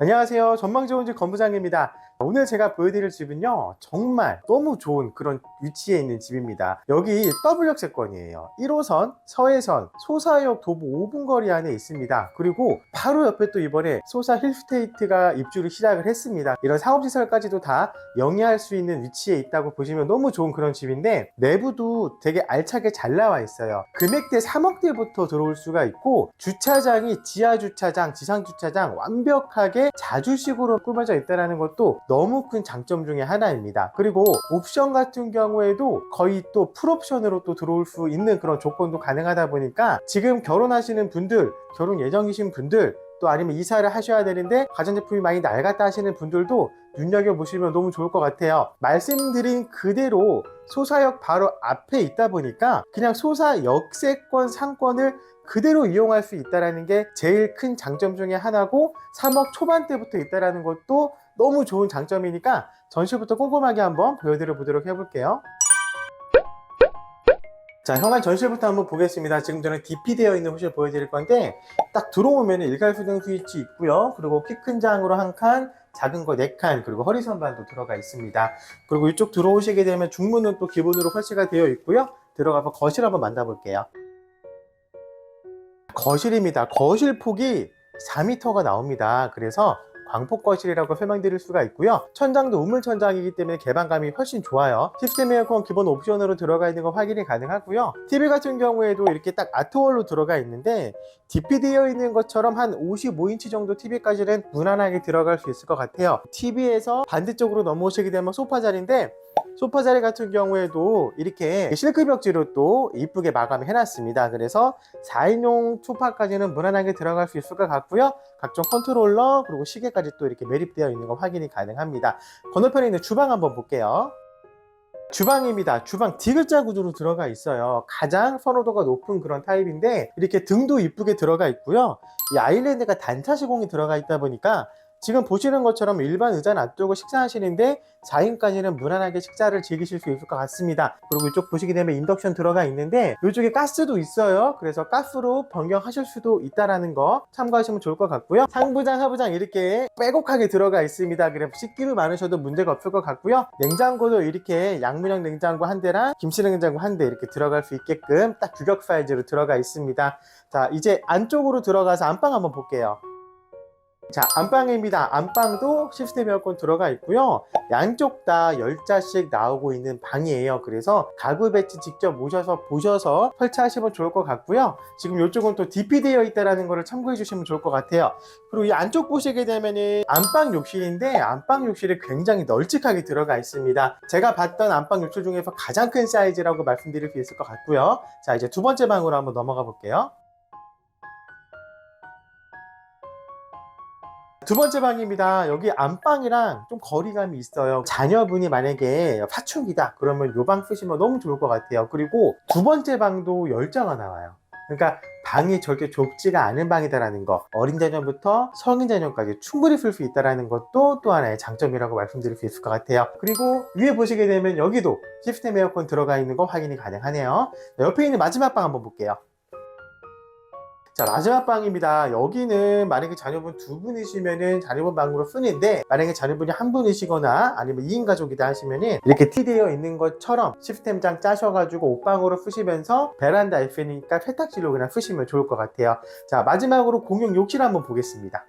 안녕하세요. 전망 좋은 집 건부장입니다. 오늘 제가 보여드릴 집은요, 정말 너무 좋은 그런 위치에 있는 집입니다. 여기 W역 세권이에요. 1호선, 서해선, 소사역 도보 5분 거리 안에 있습니다. 그리고 바로 옆에 또 이번에 소사 힐스테이트가 입주를 시작을 했습니다. 이런 사업시설까지도 다 영위할 수 있는 위치에 있다고 보시면 너무 좋은 그런 집인데, 내부도 되게 알차게 잘 나와 있어요. 금액대 3억대부터 들어올 수가 있고, 주차장이 지하주차장, 지상주차장 완벽하게 자주식으로 꾸며져 있다는 것도 너무 큰 장점 중에 하나입니다. 그리고 옵션 같은 경우에도 거의 또 풀옵션으로 또 들어올 수 있는 그런 조건도 가능하다 보니까 지금 결혼하시는 분들, 결혼 예정이신 분들, 또 아니면 이사를 하셔야 되는데 가전제품이 많이 낡았다 하시는 분들도 눈여겨보시면 너무 좋을 것 같아요. 말씀드린 그대로 소사역 바로 앞에 있다 보니까 그냥 소사 역세권 상권을 그대로 이용할 수 있다는 게 제일 큰 장점 중에 하나고 3억 초반대부터 있다는 것도 너무 좋은 장점이니까 전시부터 꼼꼼하게 한번 보여드려 보도록 해볼게요. 자, 현관 전실부터 한번 보겠습니다. 지금 저는 DP 되어 있는 호실 보여드릴 건데 딱 들어오면 일괄수등 스위치 있고요. 그리고 키 큰 장으로 한 칸, 작은 거 네 칸, 그리고 허리 선반도 들어가 있습니다. 그리고 이쪽 들어오시게 되면 중문은 또 기본으로 설치가 되어 있고요. 들어가서 거실 한번 만나볼게요. 거실입니다. 거실 폭이 4m가 나옵니다. 그래서 광폭 거실이라고 설명드릴 수가 있고요. 천장도 우물 천장이기 때문에 개방감이 훨씬 좋아요. 시스템 에어컨 기본 옵션으로 들어가 있는 거 확인이 가능하고요. TV 같은 경우에도 이렇게 딱 아트월로 들어가 있는데 DP 되어 있는 것처럼 한 55인치 정도 TV까지는 무난하게 들어갈 수 있을 것 같아요. TV에서 반대쪽으로 넘어오시게 되면 소파 자리인데 소파 자리 같은 경우에도 이렇게 실크 벽지로 또 이쁘게 마감을 해놨습니다. 그래서 4인용 소파까지는 무난하게 들어갈 수 있을 것 같고요. 각종 컨트롤러 그리고 시계까지 또 이렇게 매립되어 있는 거 확인이 가능합니다. 건너편에 있는 주방 한번 볼게요. 주방입니다. 주방 D글자 구조로 들어가 있어요. 가장 선호도가 높은 그런 타입인데 이렇게 등도 이쁘게 들어가 있고요. 이 아일랜드가 단차 시공이 들어가 있다 보니까 지금 보시는 것처럼 일반 의자 놔두고 식사하시는데 4인까지는 무난하게 식사를 즐기실 수 있을 것 같습니다. 그리고 이쪽 보시게 되면 인덕션 들어가 있는데 이쪽에 가스도 있어요. 그래서 가스로 변경하실 수도 있다라는 거 참고하시면 좋을 것 같고요. 상부장, 하부장 이렇게 빼곡하게 들어가 있습니다. 그래서 식기류 많으셔도 문제가 없을 것 같고요. 냉장고도 이렇게 양문형 냉장고 한 대랑 김치냉 냉장고 한 대 이렇게 들어갈 수 있게끔 딱 규격 사이즈로 들어가 있습니다. 자, 이제 안쪽으로 들어가서 안방 한번 볼게요. 자, 안방입니다. 안방도 시스템 에어컨 들어가 있고요. 양쪽 다 10자씩 나오고 있는 방이에요. 그래서 가구 배치 직접 오셔서 보셔서 설치하시면 좋을 것 같고요. 지금 이쪽은 또 DP 되어 있다는 것을 참고해 주시면 좋을 것 같아요. 그리고 이 안쪽 보시게 되면은 안방 욕실인데 안방 욕실이 굉장히 널찍하게 들어가 있습니다. 제가 봤던 안방 욕실 중에서 가장 큰 사이즈라고 말씀드릴 수 있을 것 같고요. 자, 이제 두 번째 방으로 한번 넘어가 볼게요. 두 번째 방입니다. 여기 안방이랑 좀 거리감이 있어요. 자녀분이 만약에 파충기다 그러면 이 방 쓰시면 너무 좋을 것 같아요. 그리고 두 번째 방도 열자가 나와요. 그러니까 방이 절대 좁지가 않은 방이다라는 거 어린 자녀부터 성인 자녀까지 충분히 쓸 수 있다는 것도 또 하나의 장점이라고 말씀드릴 수 있을 것 같아요 그리고 위에 보시게 되면 여기도 시스템 에어컨 들어가 있는 거 확인이 가능하네요 자, 옆에 있는 마지막 방 한번 볼게요 자 마지막 방입니다. 여기는 만약에 자녀분 두 분이시면은 자녀분 방으로 쓰는데 만약에 자녀분이 한 분이시거나 아니면 2인 가족이다 하시면은 이렇게 T 되어 있는 것처럼 시스템장 짜셔가지고 옷방으로 쓰시면서 베란다 있으니까 세탁실로 그냥 쓰시면 좋을 것 같아요. 자 마지막으로 공용 욕실 한번 보겠습니다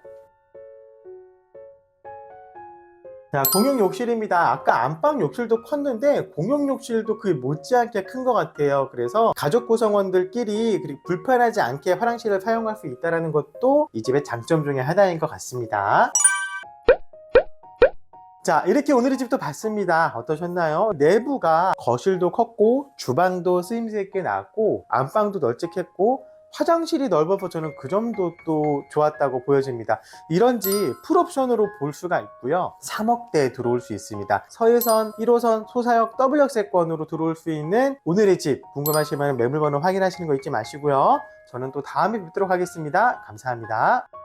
자, 공용 욕실입니다. 아까 안방 욕실도 컸는데 공용 욕실도 그 못지않게 큰 것 같아요. 그래서 가족 구성원들끼리 그리고 불편하지 않게 화장실을 사용할 수 있다는 것도 이 집의 장점 중에 하나인 것 같습니다. 자 이렇게 오늘의 집도 봤습니다 어떠셨나요? 내부가 거실도 컸고 주방도 쓰임새 있게 나왔고 안방도 널찍했고 화장실이 넓어서 저는 그 점도 또 좋았다고 보여집니다. 이런 집 풀옵션으로 볼 수가 있고요. 3억대에 들어올 수 있습니다. 서해선 1호선 소사역 W역세권으로 들어올 수 있는 오늘의 집 궁금하시면 매물번호 확인하시는 거 잊지 마시고요. 저는 또 다음에 뵙도록 하겠습니다. 감사합니다.